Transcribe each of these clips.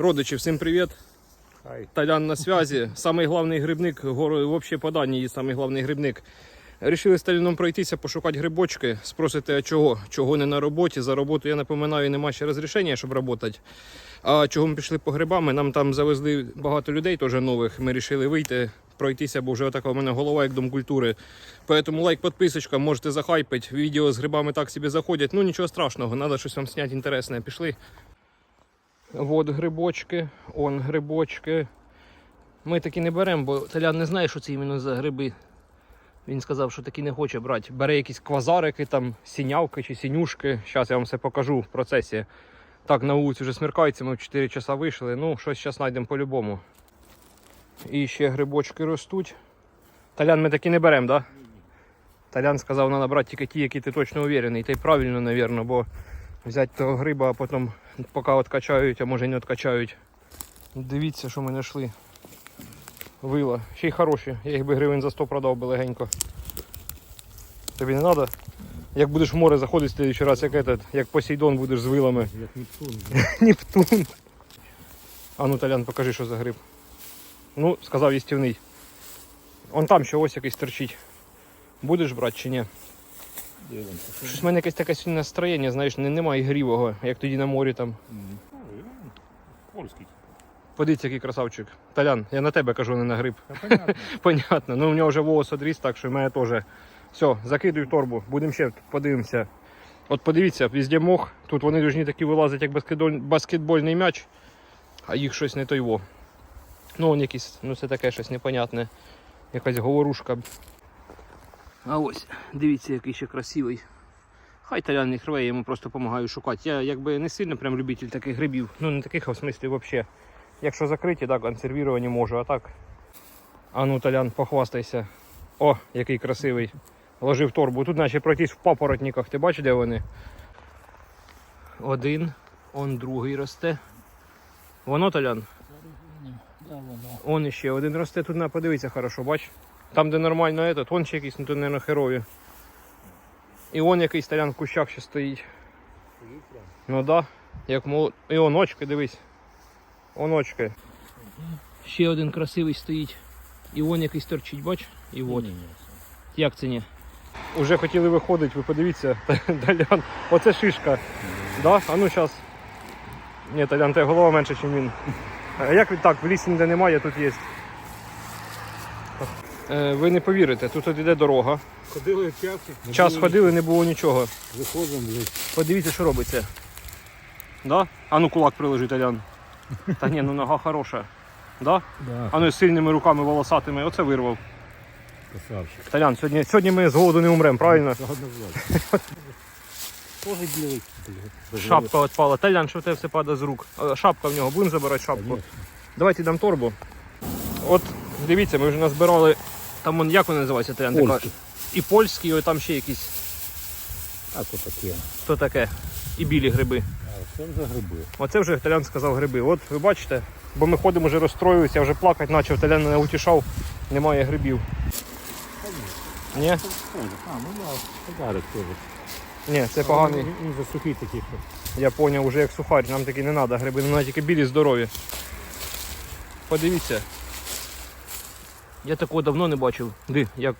Родичі, всім привіт. Хай. Талян на связі. Самий главний грибник, вообще по Данії самий главний грибник. Рішили з Таліном пройтися, пошукати грибочки. Спросите, а чого? Чого не на роботі? За роботу, я напоминаю, нема ще розрішення, щоб працювати. А чого ми пішли по грибами? Нам там завезли багато людей, теж нових. Ми вирішили вийти, пройтися, бо вже така у мене голова, як дом культури. Поэтому лайк, підписочка, можете захайпити. Відео з грибами так собі заходять. Ну нічого страшного, треба щось вам зняти інтересне. Пішли. От грибочки, он грибочки. Ми такі не беремо, бо Талян не знає, що це іменно за гриби. Він сказав, що такі не хоче брати. Бере якісь квазарики, там, сінявки чи сінюшки. Зараз я вам все покажу в процесі. Так, на вулиці вже смеркається, ми в 4 часа вийшли. Ну, щось зараз знайдемо по-любому. І ще грибочки ростуть. Талян ми такі не беремо, так? Да? Талян сказав, що треба брати тільки ті, які ти точно уверений. Та й правильно, мабуть, бо взяти того гриба, а потім поки откачають, а може не откачають. Дивіться, що ми знайшли. Вила. Ще й хороші. Я їх би гривень за 100 продав би легенько. Тобі не треба? Як будеш в море заходити в следующий раз, як этот, як Посейдон будеш з вилами. Як Нептун. Нептун. А ну, Талян, покажи, що за гриб. Ну, сказав їстівний. Он там ще ось якийсь торчить. Будеш брати чи ні? Щось в мене якесь таке сьогодні настроєння, знаєш, не, немає ігрівого, як тоді на морі там. Польський. Подивіться, який красавчик. Талян, я на тебе кажу, не на гриб. Понятно. Понятно. Ну у нього вже волос одріс, так що в мене теж. Все, закидуй торбу, будемо ще подивимося. От подивіться, везде мох. Тут вони дружні такі вилазять, як баскетбольний м'яч, а їх щось не той во. Ну, он якийсь, ну це таке щось непонятне. Якась говорушка. А ось, дивіться, який ще красивий. Хай талян не рве, я йому просто допомагаю шукати. Я якби не сильно прям любитель таких грибів. Ну не таких, а в смислі взагалі. Якщо закриті, так, консервіровані можу, а так. А ну, Талян, похвастайся. О, який красивий. Ложи в торбу. Тут наче пройтись в папоротниках. Ти бачиш, де вони? Один, он другий росте. Воно, Талян? Да, воно. Он іще один росте, тут на подивитися хорошо, бач. Там, де нормально этот, вон ще якийсь, ну тут, мабуть, херові. І он якийсь Талян в кущах ще стоїть. Ну да, як мол... І оночки, дивись. Оночки. Ще один красивий стоїть. І вон якийсь торчить, бач? І от. Як це ні? Уже хотіли виходити, ви подивіться, Талян. Оце шишка. Да? А ну зараз. Ні, Талян, тебе голова менше, ніж він. А як він так, в лісі ніде немає, тут є. Е, ви не повірите, тут от іде дорога. Ходили в. Час було ходили, не було нічого. Виходимо, блядь. Подивіться, що робиться. Да? А ну кулак приложи, Талян. Та ні, ну нога хороша. Да? Да. А ну з сильними руками волосатими, оце вирвав. Красавчик. Талян, сьогодні, сьогодні ми з голоду не умремо, правильно? Тоже білий. блядь. Шапка відпала. Талян, що в тебе все падає з рук? Е, Шапка в нього, будемо забирати шапку. Конечно. Давайте дам торбу. От дивіться, ми вже назбирали. Там он, як вони називаються, Талян? Така- Польський. І польські, і там ще якісь. А то таке. Що таке? І білі гриби. А це вже гриби. Оце вже Талян сказав гриби. От ви бачите, бо ми ходимо вже розстроююся, вже плакати почав, Талян не утішав, немає грибів. Ні? А, ну да, подарок теж. Ні, це поганий. Він, він вже сухий такий. Я зрозумів, вже як сухарь, нам такі не треба гриби, нам тільки білі здорові. Подивіться. Я такого давно не бачив. Ди, як.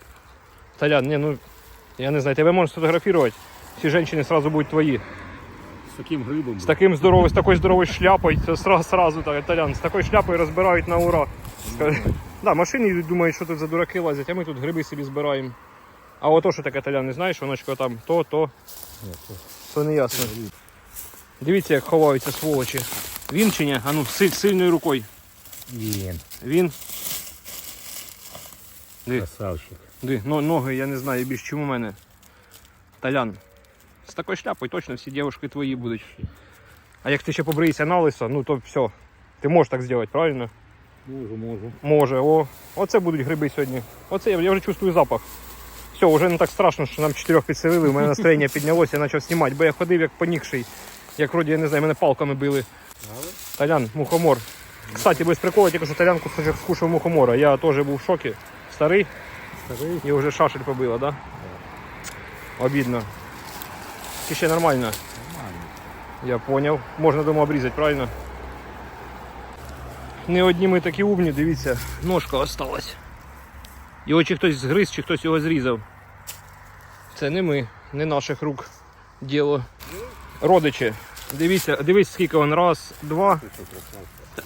Талян, ні, ну я не знаю, тебе можна сфотографувати. Всі жінки одразу будуть твої. З таким грибом. З таким здоровим, з такою здоровою шляпою, це сразу, сразу так, Талян, з такою шляпою розбирають на ура. Ска- Да, машини йдуть, думають, що тут за дураки лазять, а ми тут гриби собі збираємо. А ото що таке Талян, не знаєш, воночко там то, то, це то не ясно. Дивіться, як ховаються сволочі. Він чи ні? А ну, сильною рукою. Він. Він. Красавчик. ди, ну, ноги, я не знаю більш чим у мене. Талян. З такою шляпою точно всі дівчатки твої будуть. А як ти ще побриєшся на лисо, ну то все. Ти можеш так зробити, правильно? Можу, можу. Може, о. Оце будуть гриби сьогодні. Оце я, я вже чувствую запах. Все, вже не так страшно, що нам чотирьох підселили, у мене настроєння піднялося, я почав знімати, бо я ходив як понікший. Як вроді, я не знаю, мене палками били. Талян, мухомор. Кстати, без приколу, тільки що Талян кусочок скушав мухомора. Я теж був в шокі. Старий старий. і вже шашель побила, да? Обідно. Чи ще нормально? Нормально. Я понял. Можна дома обрізати, правильно? не одні ми такі умні, дивіться, ножка осталась. Його чи хтось згриз, чи хтось його зрізав. Це не ми, не наших рук діло. Родичі, дивіться, дивись, скільки він. Раз, два.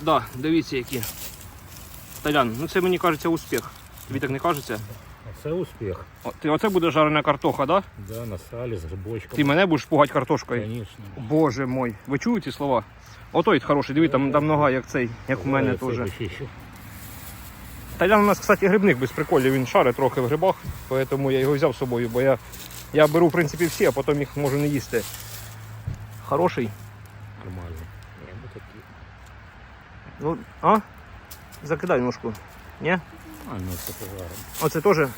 Да, дивіться які. Талян, ну це мені кажеться успіх. Тобі так не кажеться? Це успіх. О, ти оце буде жарена картоха, да? Да, на салі з грибочком. Ти мене будеш пугати картошкою. Звісно. Боже мой, ви чуєте ці слова? Отой хороший, диви, там, там нога як цей, як у мене теж. Талян у нас, кстати, грибник без приколів, він шарить трохи в грибах, тому я його взяв з собою, бо я, я беру, в принципі, всі, а потім їх можу не їсти. Хороший. Нормально. Ні, ну. Ну, а? Закидай ножку. Ні? А, ну це пожаром. Оце теж?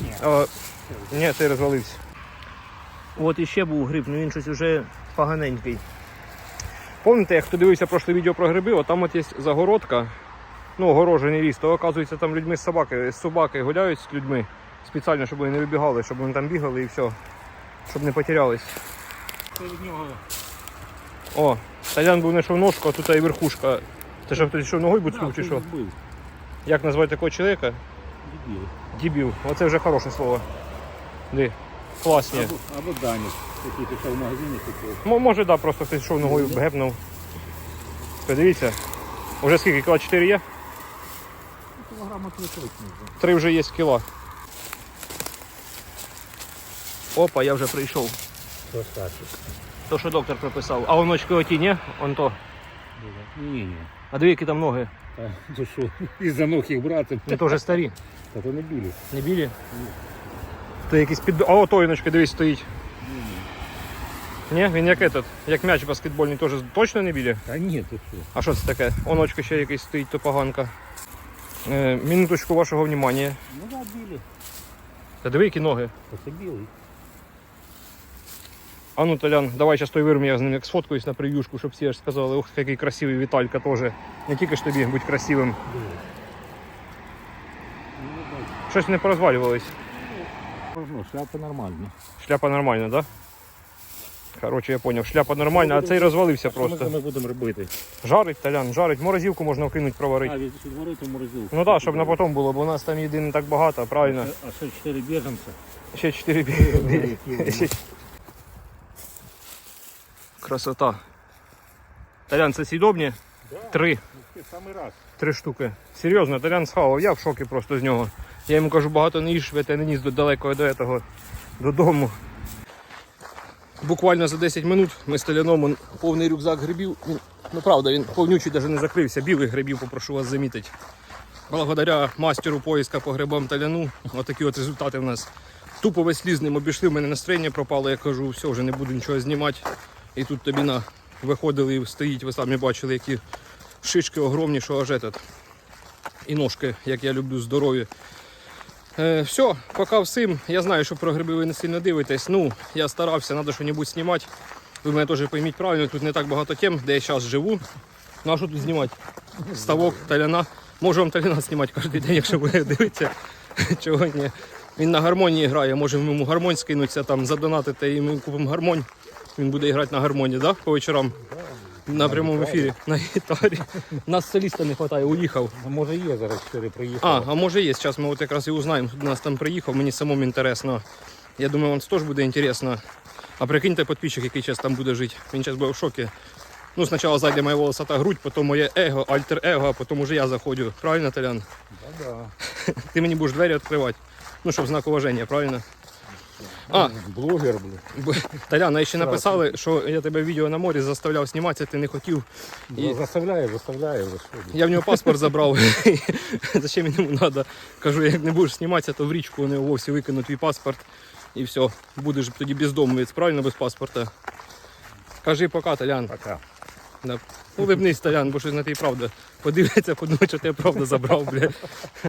Ні. А, ні, розвалився. От іще був гриб, ну він щось вже поганенький. Пам'ятаєте, як хто дивився прошле відео про гриби, от там от є загородка, ну, огорожений ліс, то оказується там людьми з собаки, з собаки гуляють з людьми спеціально, щоб вони не вибігали, щоб вони там бігали і все, щоб не потерялись. Це від нього О, Талян був знайшов ножку, а тут і верхушка. Це що хтось йшов ногою буцнув чи що? Як назвати такого чоловіка? Дебіл. Дебіл. Оце вже хороше слово. Ди. Класні. Або, або Данік, який пішов в магазин і купив. М- Може, да, просто хтось йшов ногою гепнув. Подивіться. Уже скільки? Кіла 4 є? Кілограма три точно вже. Три вже є з кіла. Опа, я вже прийшов. Красавчик. То, що доктор прописав. А оночки оті, ні? Он то. Ні, ні. А диви, які там ноги. Та, то що, із-за ног їх брати, Вони теж старі. та то не білі. Не білі? То якийсь під... А ото іночка, дивись, стоїть. Ні, він як этот, як м'яч баскетбольний, теж точно не білі? Та ні, то що. А що це таке? Оночка ще якийсь стоїть, то поганка. Е, минуточку вашого внимання. Ну да, білі. Та диви, які ноги. То це білий. А ну, Толян, давай зараз той вирмі, я з ним як сфоткаюсь на прев'юшку, щоб всі аж сказали, ох, який красивий Віталька теж. Не тільки ж тобі будь красивим. Щось не порозвалювались. Ну, шляпа нормальна. Шляпа нормальна, да? Коротше, я зрозумів, шляпа нормальна, а цей розвалився Що ми просто. будемо робити? Жарить, Толян, жарить, морозилку можна вкинути, проварити. А, від відварити морозилку. Ну так, да, щоб на потом було, бо у нас там єди не так багато, правильно? А ще чотири біженця. Ще 4 білі. Красота. Толян, це сідобні? Три. Самий раз. Три штуки. Серйозно, Толян схавав, я в шокі просто з нього. Я йому кажу, багато не їж, я не ніс до- далеко до этого, додому. Буквально за 10 минут ми з Толяном он, повний рюкзак грибів. Ну правда, він повнючий навіть не закрився. Білих грибів, попрошу вас замітити. Благодаря мастеру поїзка по грибам Толяну, отакі от результати в нас. Тупо весь ліз ним обійшли, в мене настроєння пропало, я кажу, все, вже не буду нічого знімати. І тут тобі на виходили і стоїть, ви самі бачили, які шишки огромні, що аж этот. І ножки, як я люблю, здорові. Е, все, поки всім. Я знаю, що про гриби ви не сильно дивитесь. Ну, я старався, треба щось знімати. Ви мене теж пойміть правильно, тут не так багато тем, де я зараз живу. Ну що тут знімати? Ставок, таляна. Можу вам таляна знімати кожен день, якщо ви дивитеся. Чого ні. Він на гармонії грає, можемо йому гармонь скинутися, там задонатити і ми купимо гармонь. Він буде грати на гармоні, да? По вечорам. На прямому ефірі. На гітарі. Нас соліста не вистачає, уїхав. Ну, може є зараз чотири приїхали. а а може є, зараз ми от якраз і узнаємо. До нас там приїхав, мені самому інтересно. Я думаю, вам це теж буде інтересно. А прикиньте, підписчик, який зараз там буде жити. Він зараз буде в шокі. Ну, спочатку зайде моя волосата грудь, потім моє его, альтер-его, а потім уже я заходжу. Правильно, Толян? Да-да. Ти мені будеш двері відкривати. Ну, щоб знак уваження, правильно? А, Блогер, блин. б- Толян, а ще написали, що я тебе відео на морі заставляв зніматися, ти не хотів. І- Заставляє, заставляє. за що? Я в нього паспорт забрав. Зачем йому треба? Кажу, як не будеш зніматися, то в річку вони вовсі викинуть твій паспорт. І все. Будеш тоді бездомовець, правильно без паспорта. Кажи пока, Толян. Пока. Да. Улибнись, Толян, бо щось на ти правда. Подивиться, подумає, що ти правда забрав, бля.